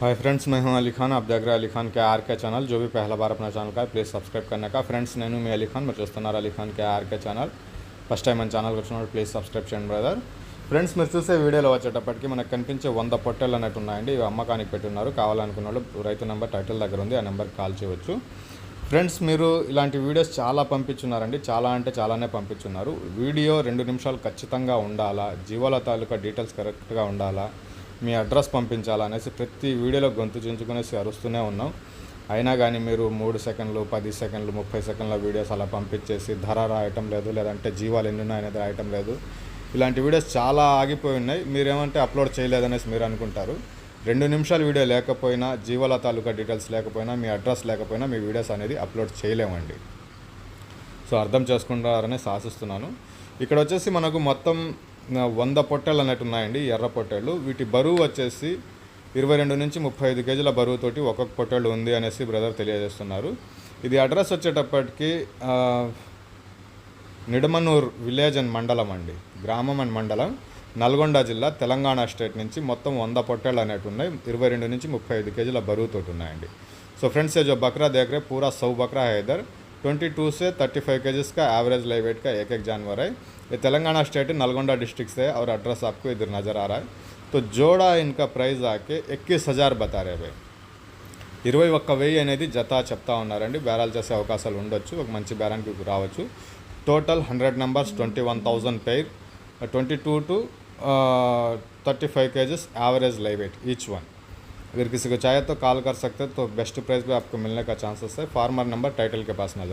Hi friends मैं हूं अली खान आप देख रहे हैं अली खान के आर के ఛానల్ जो भी पहला बार अपना ఛానల్ का है ప్లీజ్ సబ్స్క్రైబ్ करने का ఫ్రెండ్స్ నేను మీ అలీ ఖాన్ మీరు చూస్తున్నారు Ali Khan K RK channel first time మన ఛానల్కి వచ్చినప్పుడు ప్లీజ్ సబ్స్క్రైబ్ చేయండి బ్రదర్ ఫ్రెండ్స్ మీరు చూసే వీడియోలో వచ్చేటప్పటికి మనకు కనిపించే వంద పొట్టెలు అన్నట్టు ఉన్నాయండి ఇవి అమ్మకానికి పెట్టున్నారు కావాలనుకున్న వాళ్ళు రైతు నెంబర్ టైటిల్ దగ్గర ఉంది ఆ నెంబర్కి కాల్ చేయవచ్చు ఫ్రెండ్స్ మీరు ఇలాంటి వీడియోస్ చాలా పంపించున్నారండి చాలా అంటే చాలానే పంపించున్నారు వీడియో రెండు నిమిషాలు ఖచ్చితంగా ఉండాలా జీవాల తాలూకా డీటెయిల్స్ కరెక్ట్గా ఉండాలా మీ అడ్రస్ పంపించాలనేసి ప్రతి వీడియోలో గొంతు చించుకునేసి అరుస్తూనే ఉన్నాం. అయినా కానీ మీరు మూడు సెకండ్లు పది సెకండ్లు ముప్పై సెకండ్ల వీడియోస్ అలా పంపించేసి ధర రాయటం లేదు లేదంటే జీవాలు ఎన్ని ఉన్నాయనేది రాయటం లేదు. ఇలాంటి వీడియోస్ చాలా ఆగిపోయి ఉన్నాయి. మీరేమంటే అప్లోడ్ చేయలేదనేసి మీరు అనుకుంటారు. రెండు నిమిషాల వీడియో లేకపోయినా జీవాల తాలూకా డీటెయిల్స్ లేకపోయినా మీ అడ్రస్ లేకపోయినా మీ వీడియోస్ అనేది అప్లోడ్ చేయలేమండి. సో అర్థం చేసుకుంటారని ఆశిస్తున్నాను. ఇక్కడ వచ్చేసి మనకు మొత్తం వంద పొట్టలు అన్నట్టు ఉన్నాయండి ఎర్ర పొట్టళ్ళు వీటి బరువు వచ్చేసి ఇరవై రెండు నుంచి ముప్పై ఐదు కేజీల బరువుతోటి ఒక్కొక్క పొట్టళ్ళు ఉంది అనేసి బ్రదర్ తెలియజేస్తున్నారు. ఇది అడ్రస్ వచ్చేటప్పటికి నిడమనూర్ విలేజ్ అండ్ మండలం అండి. గ్రామం అండ్ మండలం నల్గొండ జిల్లా తెలంగాణ స్టేట్ నుంచి మొత్తం వంద పొట్టేళ్ళు అనేటు ఉన్నాయి. ఇరవై రెండు నుంచి ముప్పై ఐదు కేజీల బరువుతోటి ఉన్నాయండి. సో ఫ్రెండ్స్ ఏజో బక్రా దగ్గర పూరా సౌ బక్రా హైదర్. बकरा है इधर 22 से 35 केजीज का एवरेज लाइव वेट का एक एक जानवर है ये तेलंगाना स्टेट नलगोंडा डिस्ट्रिक्ट से है और एड्रेस आपको इधर नज़र आ रहा है तो जोड़ा इनका प्राइस आके इक्कीस हज़ार बता रहे भाई ఇరవై ఒక్క వెయ్యి అనేది జత చెప్తా ఉన్నారండి బేరాలు చేసే అవకాశాలు ఉండొచ్చు ఒక మంచి బేరానికి రావచ్చు total hundred numbers twenty one thousand pair twenty two to thirty five kgs average live weight each one अगर किसी को चाहे तो कॉल कर सकते हैं तो बेस्ट प्राइस भी आपको मिलने का चांसेस है फार्मर नंबर टाइटल के पास नजर